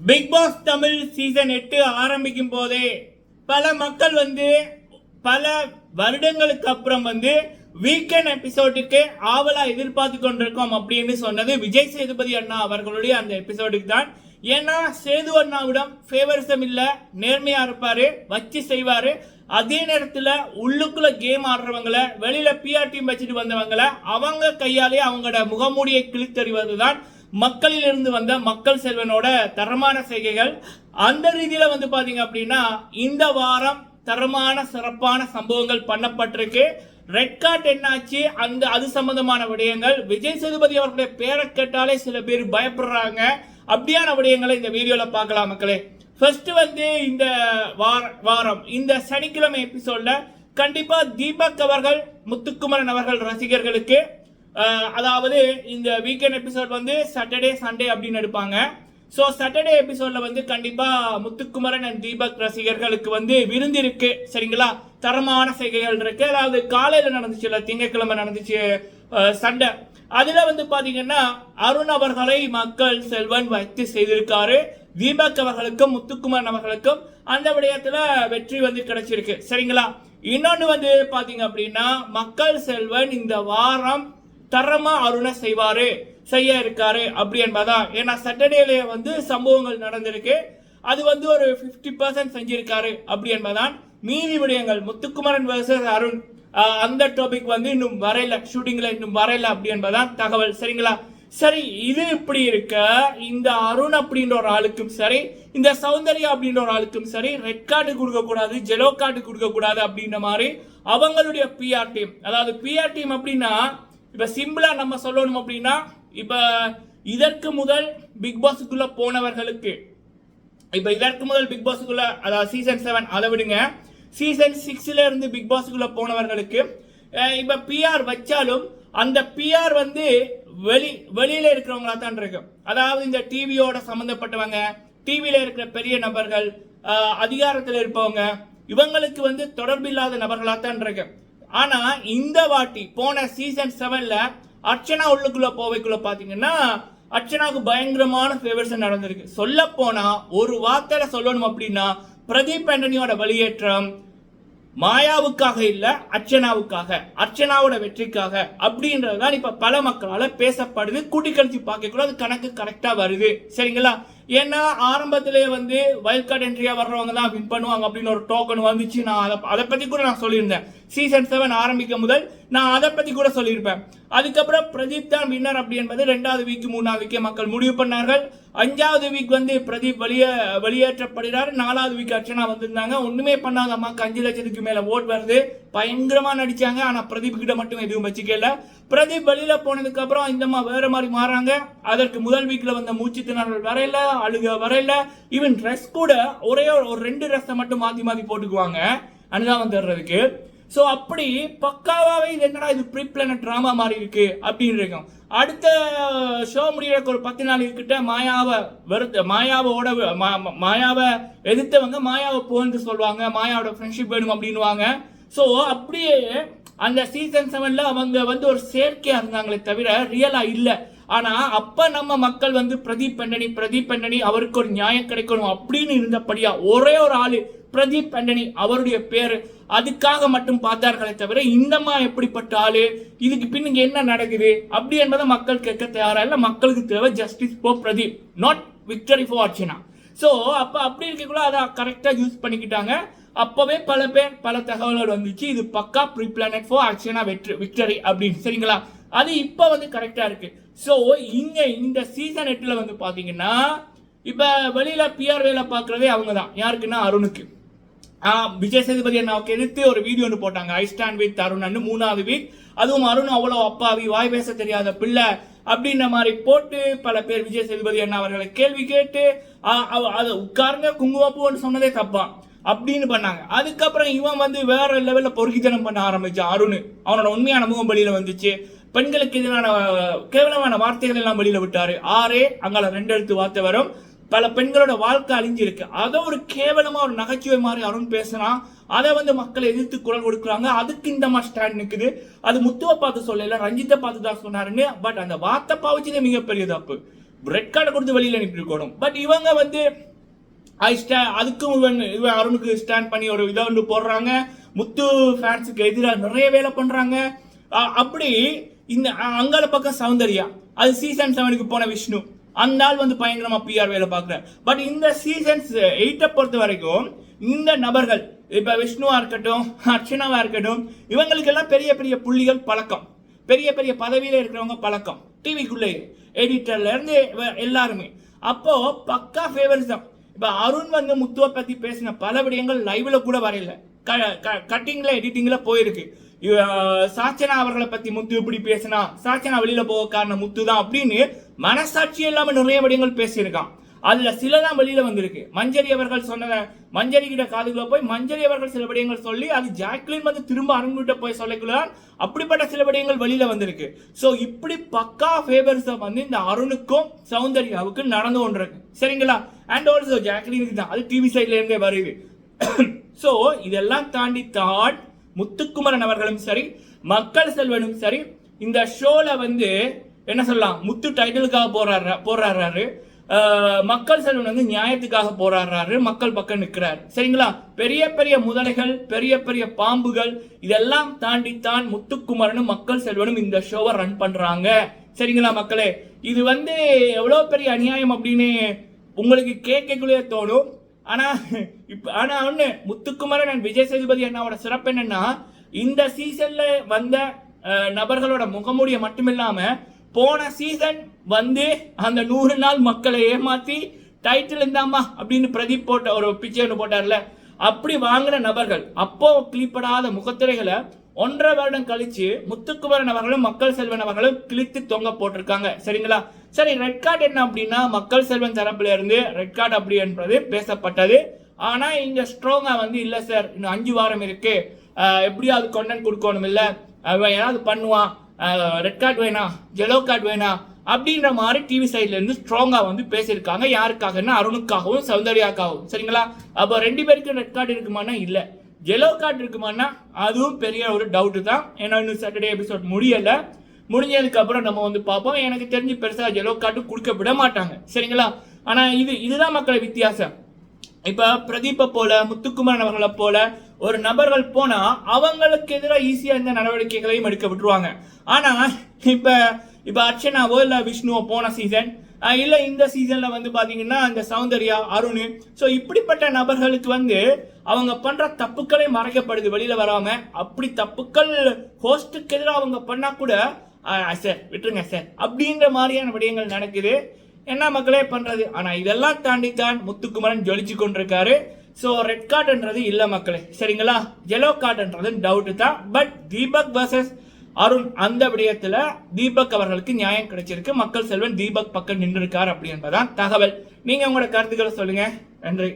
Big pass Tamil season எட்டு ஆரம்பிக்கும் போதே பல மக்கள் வந்து பல வருடங்களுக்கு அப்புறம் வந்து வீக்கெண்ட் எபிசோடுக்கு ஆவலா எதிர்பார்த்து கொண்டிருக்கோம் அப்படின்னு சொன்னது விஜய் சேதுபதி அண்ணா அவர்களுடைய அந்த எபிசோடுக்கு தான். ஏன்னா சேது அண்ணாவிடம் ஃபேவரிசம் இல்லை நேர்மையா இருப்பாரு வச்சு செய்வாரு. அதே நேரத்தில் உள்ளுக்குள்ள கேம் ஆடுறவங்கள வெளியில பிஆர் டீம் வச்சுட்டு வந்தவங்களை அவங்க கையாலே அவங்களோட முகமூடியை கிழித்தறிவது தான் மக்களில் இருந்து வந்த மக்கள் செல்வனோட தரமான செய்கைகள் அந்த ரீதியில் வந்து பார்த்தீங்க அப்படின்னா இந்த வாரம் தரமான சிறப்பான சம்பவங்கள் பண்ணப்பட்டிருக்கு. ரெட் கார்ட் என்னாச்சு? அந்த அது சம்பந்தமான விடயங்கள். விஜய் சேதுபதி அவர்களுடைய பேரை கேட்டாலே சில பேர் பயப்படுறாங்க. அப்படியான விடயங்களை இந்த வீடியோவில் பார்க்கலாம் மக்களே. ஃபர்ஸ்ட் வந்து இந்த வார வாரம் இந்த சனிக்கிழமை எபிசோட்ல கண்டிப்பா தீபக் அவர்கள் முத்துக்குமரன் அவர்கள் ரசிகர்களுக்கு அதாவது இந்த வீக்கெண்ட் எபிசோட் வந்து சாட்டர்டே சண்டே அப்படின்னு எடுப்பாங்க. ஸோ சாட்டர்டே எபிசோட்ல வந்து கண்டிப்பா முத்துக்குமரன் அண்ட் தீபக் ரசிகர்களுக்கு வந்து விருந்து இருக்கு. சரிங்களா? தரமான செய்கைகள் இருக்கு. அதாவது காலையில இல்லை திங்கட்கிழமை நடந்துச்சு சண்டை. அதுல வந்து பாத்தீங்கன்னா அருண் அவர்களை மக்கள் செல்வன் வைத்து செய்திருக்காரு. தீபக் அவர்களுக்கும் முத்துக்குமரன் அவர்களுக்கும் அந்த விடயத்துல வெற்றி வந்து கிடைச்சிருக்கு. சரிங்களா? இன்னொன்னு வந்து பாத்தீங்க அப்படின்னா மக்கள் செல்வன் இந்த வாரம் தரமா அருணை செய்வாரு செய்ய இருக்காரு அப்படி என்பதான் ஏன்னா சாட்டர்டேல வந்து சம்பவங்கள் நடந்திருக்கு. அது வந்து ஒரு 50% பர்சன்ட் செஞ்சிருக்காரு அப்படி என்பதான் மீதி விடயங்கள் முத்துக்குமரன் வர்சஸ் அருண் அந்த டாபிக் வந்து இன்னும் வரையில ஷூட்டிங்ல இன்னும் வரையில அப்படி என்பதான் தகவல். சரிங்களா? சரி இது இப்படி இருக்க இந்த அருண் அப்படின்ற ஒரு ஆளுக்கும் சரி இந்த சௌந்தர்யா அப்படின்ற ஒரு ஆளுக்கும் சரி ரெட் கார்டு கொடுக்க கூடாது ஜெலோ கார்டு கொடுக்க கூடாது அப்படின்ற மாதிரி அவங்களுடைய பிஆர் டீம் அதாவது பிஆர் டீம் அப்படின்னா இப்போ சிம்பிளாக நம்ம சொல்லணும் அப்படின்னா இப்போ இதற்கு முதல் பிக் பாஸுக்குள்ளே போனவர்களுக்கு இப்போ இதற்கு முதல் பிக் பாஸுக்குள்ளே அதாவது சீசன் செவன் அதை விடுங்க. சீசன் சிக்ஸில் இருந்து பிக் பாஸுக்குள்ளே போனவர்களுக்கு இப்போ பிஆர் வச்சாலும் அந்த பிஆர் வந்து வெளி வெளியில் இருக்கிறவங்களா தான் இருக்கு அதாவது இந்த டிவியோட சம்மந்தப்பட்டவங்க டிவியில் இருக்கிற பெரிய நபர்கள் அதிகாரத்தில் இருப்பவங்க இவங்களுக்கு வந்து தொடர்பில்லாத நபர்களாக தான் இருக்கு ஆனா இந்த வாட்டி போன சீசன் செவன்ல அர்ச்சனா உள்ளுக்குள்ள போவைக்குள்ள பாத்தீங்கன்னா அர்ச்சனாவுக்கு பயங்கரமான ஃபேவர்ஸ் நடந்திருக்கு. சொல்ல போனா ஒரு வார்த்தையில சொல்லணும் அப்படின்னா பிரதீப் ஆண்டனியோட வெளியேற்றம் மாயாவுக்காக இல்ல அர்ச்சனாவுக்காக அர்ச்சனாவோட வெற்றிக்காக அப்படின்றதுதான் இப்ப பல மக்களால பேசப்படுது. கூட்டி கழிச்சு கூட அது கணக்கு கரெக்டா வருது. சரிங்களா? ஏன்னா ஆரம்பத்திலே வந்து வைல்ட் கார்டு என்ட்ரியா வர்றவங்க தான் வின் பண்ணுவாங்க அப்படின்னு ஒரு டோக்கன் வந்துச்சு. நான் அதை அதை பத்தி கூட நான் சொல்லியிருந்தேன். சீசன் செவன் ஆரம்பிக்கும் முதல் நான் அதை பத்தி கூட சொல்லியிருப்பேன். அதுக்கப்புறம் பிரதீப் தான் வின்னர் அப்படி என்பது ரெண்டாவது வீக் மூணாவது வீக்கே மக்கள் முடிவு பண்ணார்கள். அஞ்சாவது வீக் வந்து பிரதீப் வெளியே வெளியேற்றப்படுகிறார். நாலாவது வீக் அர்ச்சனா வந்திருந்தாங்க. ஒண்ணுமே பண்ணாத அம்மாக்கு அஞ்சு லட்சத்துக்கு மேல ஓட் வருது. பயங்கரமா நடிச்சாங்க. ஆனா பிரதீப் கிட்ட மட்டும் எதுவும் வச்சுக்கல. பிரதீப் வெளியில போனதுக்கு அப்புறம் இந்த அம்மா வேற மாதிரி மாறாங்க. அதற்கு முதல் வீக்ல வந்த மூச்சு திணறல் வரையில அழுக வரையில ஈவன் ட்ரெஸ் கூட ஒரே ஒரு ஒரு ரெண்டு ட்ரெஸ்ஸை மட்டும் மாத்தி மாத்தி போட்டுக்குவாங்க. அனுதாபம் தர்றதுக்கு. ஸோ அப்படி பக்காவாகவே இது என்னடா இது ப்ரீ பிளானட் ட்ராமா மாதிரி இருக்கு அப்படின்னு இருக்கும் அடுத்த ஷோ முடியறதுக்கு ஒரு பத்து நாள் இருக்கிட்ட மாயாவை வெறுத்த மாயாவோட மா- மாயாவை எதிர்த்தவங்க மாயாவை போன்னு சொல்லுவாங்க. மாயாவோட ஃப்ரெண்ட்ஷிப் வேணும் அப்படின்னுவாங்க. ஸோ அப்படியே அந்த சீசன் செவனில் அவங்க வந்து ஒரு செயற்கையாக இருந்தாங்களே தவிர ரியலாக இல்லை. ஆனா அப்ப நம்ம மக்கள் வந்து பிரதீப் பெண்டனி பிரதீப் பெண்டனி அவருக்கு ஒரு நியாயம் கிடைக்கணும் அப்படின்னு இருந்தபடியா ஒரே ஒரு ஆளு பிரதீப் பெண்டனி அவருடைய பேர் அதுக்காக மட்டும் பார்த்தார்களே தவிர இந்தம்மா எப்படிப்பட்ட ஆளு? இதுக்கு பின்னுக்கு என்ன நடக்குது? அப்படி என்பதை மக்கள் கேட்க தயாரா இல்லை மக்களுக்கு தேவை justice for Pradeep not victory for Archana. So அப்போ அப்படி இருக்கக்குள்ள அதை கரெக்டாக யூஸ் பண்ணிக்கிட்டாங்க. அப்போவே பல பேர் பல தகவல்கள் வந்துச்சு. இது பக்கா ப்ரீ பிளானட் ஃபார் ஆக்ஷனா வெற்றி விக்டரி அப்படின்னு. சரிங்களா? அது இப்போ வந்து கரெக்டாக இருக்குது ஸோ இங்கே இந்த சீசன் எட்டில் வந்து பார்த்தீங்கன்னா இப்போ வெளியில் பிஆர்வேல பார்க்குறதே அவங்க தான் யாருக்குன்னா அருணுக்கு. விஜய் சேதுபதி அண்ணாவுக்கு எதிர்த்து ஒரு வீடியோ ஒன்று போட்டாங்க. ஐ ஸ்டாண்ட் வித் அருண் மூணாவது வீக் அதுவும் அருண் அவ்வளோ அப்பாவி வாய் பேச தெரியாத பிள்ளை அப்படின்ற மாதிரி போட்டு பல பேர் விஜய் சேதுபதி அண்ணா அவர்களை கேள்வி கேட்டு அதை உட்காருங்க குங்குமப்பூன்னு சொன்னதே தப்பான் அப்படின்னு பண்ணாங்க. அதுக்கப்புறம் இவன் வந்து வேற லெவலில் பொறுக்கித்தனம் பண்ண ஆரம்பிச்சான் அருண். அவனோட உண்மையான முகம் வழியில் வந்துச்சு. பெண்களுக்கு எதிரான கேவலமான வார்த்தைகள் எல்லாம் வெளியில விட்டாரு. ஆறே அங்கால ரெண்டு எழுத்து வார்த்தை வரும். பல பெண்களோட வாழ்க்கை அழிஞ்சிருக்கு. அதை ஒரு கேவலமா ஒரு நகைச்சுவை மாதிரி அருண் பேசினா அதை வந்து மக்கள் எதிர்த்து குரல் கொடுக்குறாங்க. அதுக்கு இந்த மாதிரி ஸ்டாண்ட் நிற்குது அது முத்துவை பார்த்து சொல்லல ரஞ்சித்தை பார்த்து தான் சொன்னாருன்னு. பட் அந்த வார்த்தை பாவச்சதே மிகப்பெரிய தப்பு. ரெட் கார்டை கொடுத்து வெளியில் அனுப்பியிருக்கணும் பட் இவங்க வந்து ஐ ஸ்டா அதுக்கும் இவன் இவன் அருணுக்கு ஸ்டாண்ட் பண்ணி ஒரு இதை ஒன்று போடுறாங்க. முத்து ஃபேன்ஸுக்கு எதிராக நிறைய வேலை பண்ணுறாங்க அப்படி இந்த அங்கால பக்கம் சௌந்தர்யா. அது சீசன் செவனுக்கு போன விஷ்ணு. அந்த ஆள் வந்து பயங்கரமா பிஆர் வேலை பார்க்குறேன் பட் இந்த சீசன்ஸ் எயிட்டை பொறுத்த வரைக்கும் இந்த நபர்கள் இப்ப விஷ்ணுவா இருக்கட்டும் அர்ச்சனாவா இருக்கட்டும் இவங்களுக்கெல்லாம் பெரிய பெரிய புள்ளிகள் பழக்கம். பெரிய பெரிய பதவியில இருக்கிறவங்க பழக்கம். டிவிக்குள்ளே எடிட்டர்ல இருந்து எல்லாருமே. அப்போ பக்கா ஃபேவரிசம் இப்ப அருண் வந்து முத்துவை பத்தி பேசின பல விடயங்கள் லைவ்ல கூட வரையல. கட்டிங்ல எடிட்டிங்ல போயிருக்கு. சாச்சனா அவர்களை பத்தி முத்து இப்படி பேசினா சாச்சனா வெளியில போக காரணம் முத்து தான் அப்படின்னு மனசாட்சி இல்லாம நிறைய விடயங்கள் பேசியிருக்கான். அதுல சிலதான் வெளியில வந்திருக்கு. மஞ்சரி அவர்கள் சொன்ன மஞ்சரி கிட்ட காதுக்குள்ள போய் மஞ்சரி அவர்கள் சில விடயங்கள் சொல்லி அது ஜாக்லின் வந்து திரும்ப அருண்கிட்ட போய் சொல்லக்குள்ளான் அப்படிப்பட்ட சில விடயங்கள் வெளியில வந்திருக்கு. சோ இப்படி பக்கா ஃபேவர்ஸம் வந்து இந்த அருணுக்கும் சௌந்தர்யாவுக்கும் நடந்து கொண்டிருக்கு. சரிங்களா? அண்ட் ஆல்சோ ஜாக்லினுக்கு தான் அது டிவி சைட்ல இருந்தே வருது. சோ இதெல்லாம் தாண்டி தான் முத்துக்குமரன் அவர்களும் சரி மக்கள் செல்வனும் சரி இந்த ஷோல வந்து என்ன சொல்லலாம் முத்து டைட்டிலுக்காக போராடுற போராடுறாரு. மக்கள் செல்வன் வந்து நியாயத்துக்காக போராடுறாரு மக்கள் பக்கம் நிற்கிறாரு. சரிங்களா? பெரிய பெரிய முதலைகள் பெரிய பெரிய பாம்புகள் இதெல்லாம் தாண்டித்தான் முத்துக்குமரனும் மக்கள் செல்வனும் இந்த ஷோவை ரன் பண்றாங்க. சரிங்களா மக்களே? இது வந்து எவ்வளோ பெரிய அநியாயம் அப்படின்னு உங்களுக்கு கேட்கக்குள்ளே தோணும். ஆனா இப்ப ஆனா ஒண்ணு முத்துக்குமரன் and விஜய் சேதுபதி அண்ணாவோட சிறப்பு என்னன்னா இந்த சீசன்ல வந்த நபர்களோட முகமூடிய மட்டுமில்லாம போன சீசன் வந்து அந்த நூறு நாள் மக்களை ஏமாத்தி டைட்டில் இருந்தாமா அப்படின்னு பிரதீப் போட்ட ஒரு பிச்சை ஒன்று போட்டார்ல. அப்படி வாங்கின நபர்கள் அப்போ கிளிப்படாத முகத்திரைகளை ஒன்றரை வருடம் கழிச்சு முத்துக்குமரன் அவர்களும் மக்கள் செல்வன் அவர்களும் கிழித்து தொங்க போட்டிருக்காங்க. சரிங்களா? சரி ரெட் கார்டு என்ன அப்படின்னா மக்கள் செல்வன் தரப்புல இருந்து ரெட் கார்டு அப்படி என்பது பேசப்பட்டது. ஆனா இங்க ஸ்ட்ராங்கா வந்து இல்ல சார் இன்னும் அஞ்சு வாரம் இருக்கு. எப்படியாவது கொண்டன் கொடுக்கணும் இல்ல? அவன் ஏதாவது பண்ணுவான். ரெட் கார்டு வேணாம் ஜெலோ கார்டு வேணாம் அப்படின்ற மாதிரி டிவி சைட்ல இருந்து ஸ்ட்ராங்கா வந்து பேசியிருக்காங்க. யாருக்காகன்னா அருணுக்காகவும் சௌந்தர்யாக்காகவும் சரிங்களா? அப்போ ரெண்டு பேருக்கும் ரெட் கார்டு இருக்குமானா இல்லை. ஜெலோ கார்டு இருக்குமானா அதுவும் பெரிய ஒரு டவுட்டு தான். ஏன்னா இன்னும் சாட்டர்டே எபிசோட் முடியலை. முடிஞ்சதுக்கப்புறம் நம்ம வந்து பார்ப்போம். எனக்கு தெரிஞ்சு பெருசாக ஜெலோ கார்டு கொடுக்க விட மாட்டாங்க. சரிங்களா? ஆனால் இது இதுதான் மக்களை வித்தியாசம். இப்போ பிரதீப்பை போல முத்துக்குமரன் அவர்களை போல ஒரு நபர்கள் போனால் அவங்களுக்கு எதிராக ஈஸியாக இந்த நடவடிக்கைகளையும் எடுக்க விட்டுருவாங்க. ஆனால் இப்போ இப்போ அர்ச்சனாவோ இல்லை விஷ்ணுவோ போன சீசன் இல்லை இந்த சீசனில் வந்து பார்த்தீங்கன்னா அந்த சௌந்தர்யா அருண் ஸோ இப்படிப்பட்ட நபர்களுக்கு வந்து அவங்க பண்ணுற தப்புக்களே மறைக்கப்படுது வெளியில் வராமல் அப்படி தப்புக்கள் ஹோஸ்ட்டுக்கு எதிராக அவங்க பண்ணால் கூட சார் விட்டுருங்க சார் அப்படின்ற மாதிரியான விடயங்கள் நடக்குது. என்ன மக்களே பண்ணுறது ஆனால் இதெல்லாம் தாண்டி தான் முத்துக்குமரன் ஜொலிச்சு கொண்டிருக்காரு. ஸோ ரெட் கார்டுன்றது இல்லை மக்களே சரிங்களா? எல்லோ கார்டுன்றது டவுட்டு தான். பட் தீபக் வர்சஸ் அருண் அந்த விடயத்துல தீபக் அவர்களுக்கு நியாயம் கிடைச்சிருக்கு. மக்கள் செல்வன் தீபக் பக்கம் நின்று இருக்கார் அப்படி என்பதான் தகவல். நீங்க உங்களோட கருத்துக்களை சொல்லுங்க. நன்றி.